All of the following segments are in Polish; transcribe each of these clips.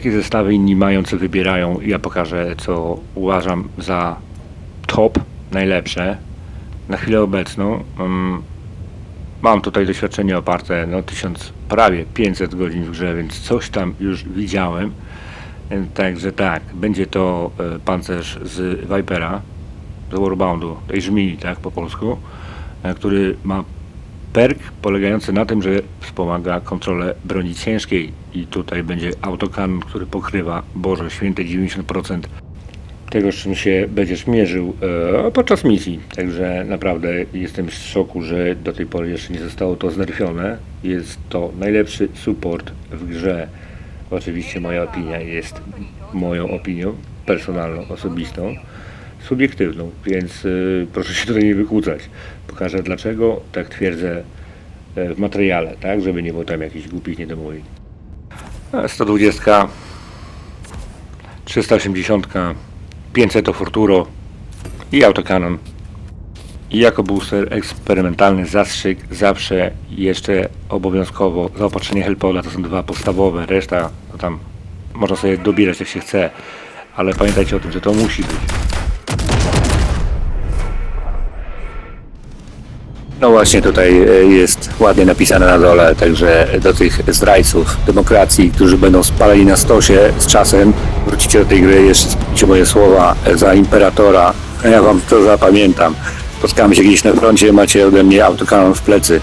jakie zestawy inni mają, co wybierają. Ja pokażę, co uważam za top, najlepsze. Na chwilę obecną mm, mam tutaj doświadczenie oparte no 1000, prawie 500 godzin w grze, więc coś tam już widziałem. Także tak, będzie to e, pancerz z Vipera, z Warboundu, tej żmii, tak po polsku, e, który ma perk polegający na tym, że wspomaga kontrolę broni ciężkiej i tutaj będzie autokan, który pokrywa, Boże święte 90% tego, z czym się będziesz mierzył e, podczas misji. Także naprawdę jestem w szoku, że do tej pory jeszcze nie zostało to znerfione. Jest to najlepszy support w grze. Oczywiście moja opinia jest moją opinią personalną, osobistą, subiektywną, więc y, proszę się tutaj nie wykłócać. Pokażę dlaczego tak twierdzę e, w materiale, tak, żeby nie było tam jakichś głupich niedomówień. E, 120, 380, 500 to Forturo i autokanon. I jako booster eksperymentalny zastrzyk zawsze jeszcze obowiązkowo zaopatrzenie Helpola to są dwa podstawowe, reszta to tam można sobie dobierać jak się chce, ale pamiętajcie o tym, że to musi być. No właśnie tutaj e, jest ładnie napisane na dole, także do tych zdrajców demokracji, którzy będą spaleni na stosie z czasem, wrócicie do tej gry, jeszcze spełnicie moje słowa e, za imperatora, ja wam to zapamiętam. Spotkamy się gdzieś na froncie, macie ode mnie autokanon w plecy.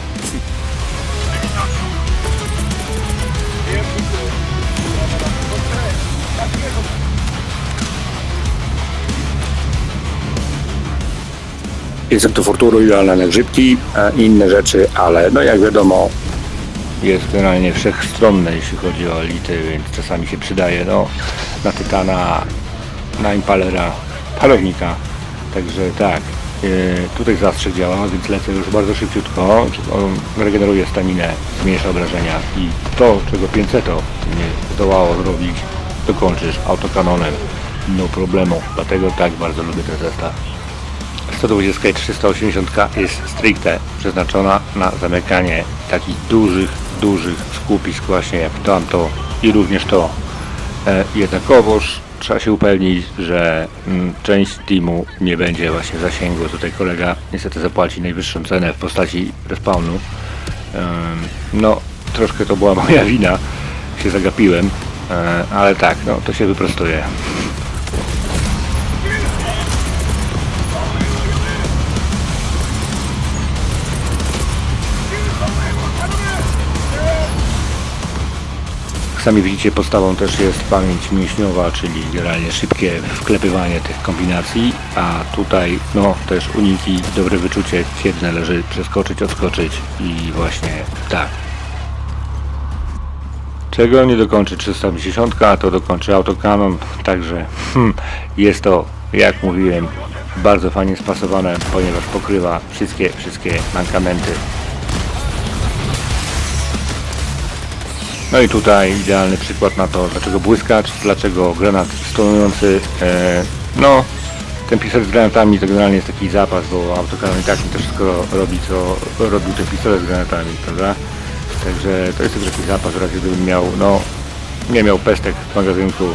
Jest to Forturo idealne na grzybki inne rzeczy, ale no jak wiadomo jest generalnie wszechstronne jeśli chodzi o elity, więc czasami się przydaje no, na Tytana, na Impalera, palownika. Także tak, e, tutaj zastrzyk działa, więc lecę już bardzo szybciutko. On regeneruje staminę, zmniejsza obrażenia i to, czego 500 nie zdołało zrobić, dokończysz autokanonem. No problemu, dlatego tak bardzo lubię ten zestaw. 120 i 380 jest stricte przeznaczona na zamykanie takich dużych, dużych skupisk właśnie jak tamto i również to. E, jednakowoż trzeba się upewnić, że mm, część teamu nie będzie właśnie zasięgu. Tutaj kolega niestety zapłaci najwyższą cenę w postaci respawnu. No, troszkę to była moja wina, się zagapiłem, e, ale tak, no to się wyprostuje. Sami widzicie, podstawą też jest pamięć mięśniowa, czyli generalnie szybkie wklepywanie tych kombinacji, a tutaj no też uniki, dobre wyczucie, kiedy należy przeskoczyć, odskoczyć i właśnie tak. Czego nie dokończy 350, to dokończy autokanon, także hmm, jest to, jak mówiłem, bardzo fajnie spasowane, ponieważ pokrywa wszystkie, wszystkie mankamenty No i tutaj idealny przykład na to, dlaczego błyskacz, dlaczego granat stonujący. E, no, ten pistolet z granatami to generalnie jest taki zapas, bo autokanon i tak nie to wszystko robi, co robił ten pistolet z granatami, prawda? Także to jest taki zapas, w razie gdybym miał, no, nie miał pestek w magazynku, e,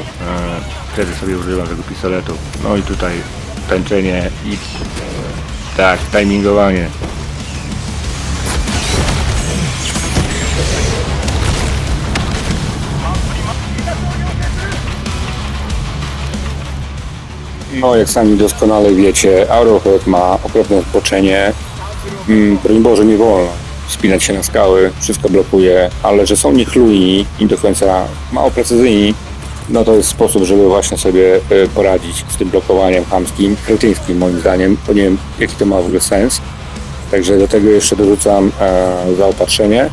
wtedy sobie używam tego pistoletu. No i tutaj tańczenie i tak, timingowanie. No, jak sami doskonale wiecie, Arrowhead ma okropne odpoczenie. Mm, broń Boże, nie wolno wspinać się na skały, wszystko blokuje, ale że są niechlujni i do końca mało precyzyjni, no to jest sposób, żeby właśnie sobie e, poradzić z tym blokowaniem chamskim, kretyńskim moim zdaniem, bo nie wiem, jaki to ma w ogóle sens. Także do tego jeszcze dorzucam e, zaopatrzenie.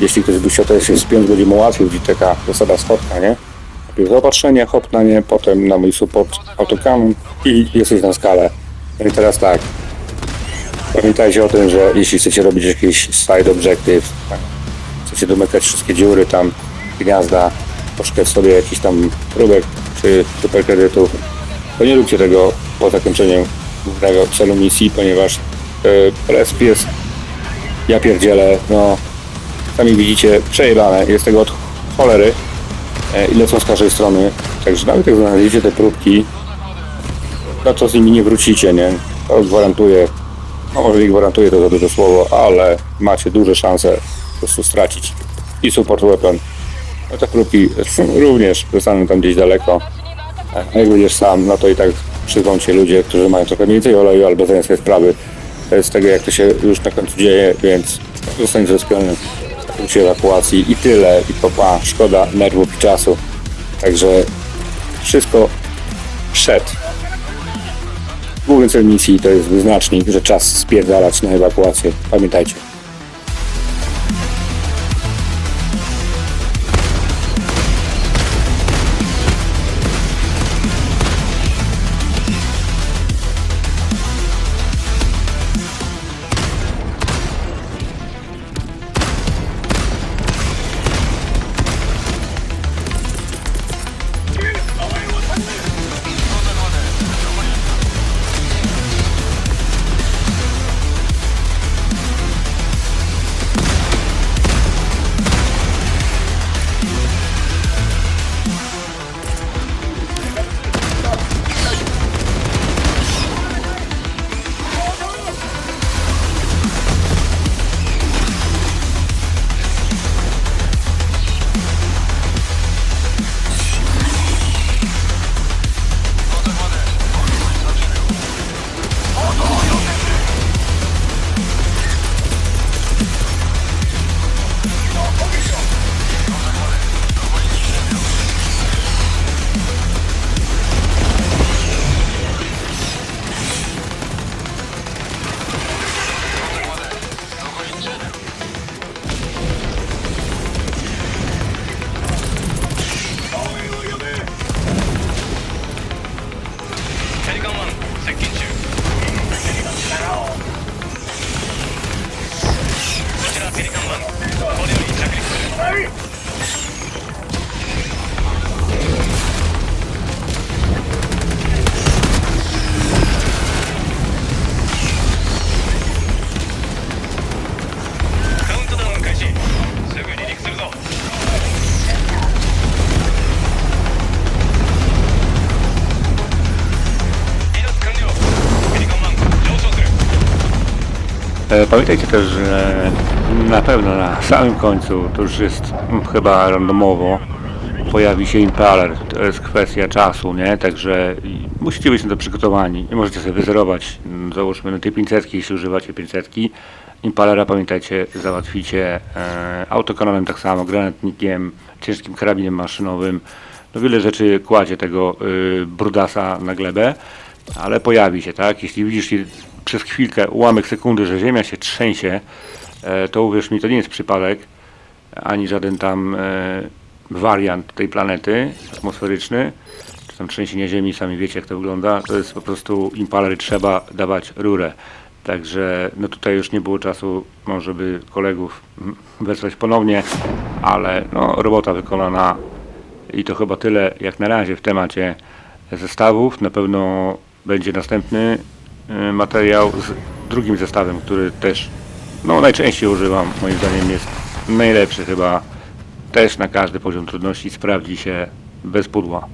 Jeśli ktoś by chciał to się spiąć, będzie mu łatwiej, będzie taka zasada schodka, nie? Najpierw zaopatrzenie, hop na nie, potem na mój support autokanon i jesteś na skalę. No i teraz tak. Pamiętajcie o tym, że jeśli chcecie robić jakiś side objective, tak, chcecie domykać wszystkie dziury tam, gniazda, poszukać sobie jakichś tam próbek czy superkredytów, to nie róbcie tego po zakończeniu głównego celu misji, ponieważ yy, resp jest, ja pierdzielę, no sami widzicie, przejebane, jest tego od cholery. E, i lecą z każdej strony. Także nawet jak znajdziecie te próbki, no to z nimi nie wrócicie, nie? To gwarantuję, no może nie gwarantuję to za duże słowo, ale macie duże szanse po prostu stracić. I support weapon. No te próbki również zostaną tam gdzieś daleko. A jak będziesz sam, no to i tak przyjdą cię ludzie, którzy mają trochę więcej oleju albo zdają sobie sprawy z tego, jak to się już na końcu dzieje, więc zostań zespiony punkcie ewakuacji i tyle, i popa, szkoda nerwów i czasu. Także wszystko przed. Główny cel misji to jest wyznacznik, że czas spierdalać na ewakuację. Pamiętajcie. Pamiętajcie też, że na pewno na samym końcu, to już jest chyba randomowo, pojawi się impaler. To jest kwestia czasu, nie? Także musicie być na to przygotowani. Nie możecie sobie wyzerować, załóżmy na tej 500, jeśli używacie 500. Impalera pamiętajcie, załatwicie e, autokanonem tak samo, granatnikiem, ciężkim karabinem maszynowym. No wiele rzeczy kładzie tego y, brudasa na glebę, ale pojawi się, tak? Jeśli widzisz przez chwilkę, ułamek sekundy, że Ziemia się trzęsie, e, to uwierz mi, to nie jest przypadek, ani żaden tam e, wariant tej planety atmosferyczny, czy tam trzęsienie Ziemi, sami wiecie jak to wygląda, to jest po prostu impalery, trzeba dawać rurę. Także no tutaj już nie było czasu, może by kolegów wezwać ponownie, ale no, robota wykonana i to chyba tyle jak na razie w temacie zestawów. Na pewno będzie następny materiał z drugim zestawem, który też no, najczęściej używam. Moim zdaniem jest najlepszy chyba też na każdy poziom trudności sprawdzi się bez pudła.